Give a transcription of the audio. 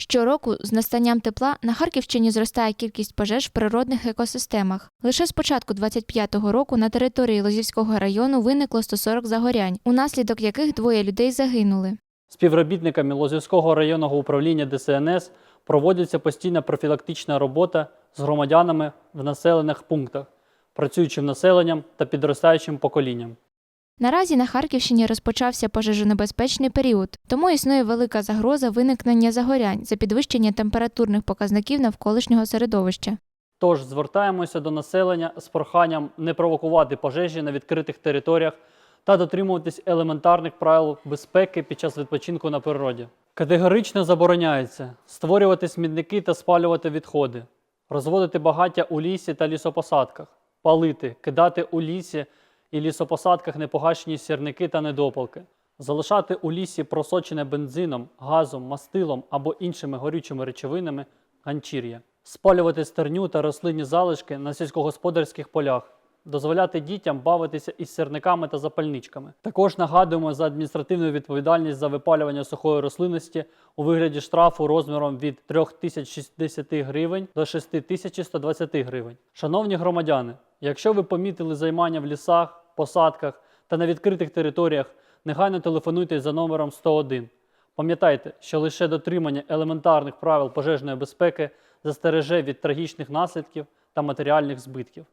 Щороку з настанням тепла на Харківщині зростає кількість пожеж в природних екосистемах. Лише з початку 25-го року на території Лозівського району виникло 140 загорянь, унаслідок яких двоє людей загинули. Співробітниками Лозівського районного управління ДСНС проводиться постійна профілактична робота з громадянами в населених пунктах, працюючим населенням та підростаючим поколінням. Наразі на Харківщині розпочався пожежонебезпечний період, тому існує велика загроза виникнення загорянь за підвищення температурних показників навколишнього середовища. Тож звертаємося до населення з проханням не провокувати пожежі на відкритих територіях та дотримуватись елементарних правил безпеки під час відпочинку на природі. Категорично забороняється створювати смітники та спалювати відходи, розводити багаття у лісі та лісопосадках, палити, кидати у лісі і лісопосадках непогашені сірники та недопалки, залишати у лісі просочене бензином, газом, мастилом або іншими горючими речовинами ганчір'я, спалювати стерню та рослинні залишки на сільськогосподарських полях, дозволяти дітям бавитися із сірниками та запальничками. Також нагадуємо за адміністративну відповідальність за випалювання сухої рослинності у вигляді штрафу розміром від 3060 гривень до 6120 гривень. Шановні громадяни, якщо ви помітили займання в лісах, посадках та на відкритих територіях, негайно телефонуйте за номером 101. Пам'ятайте, що лише дотримання елементарних правил пожежної безпеки застереже від трагічних наслідків та матеріальних збитків.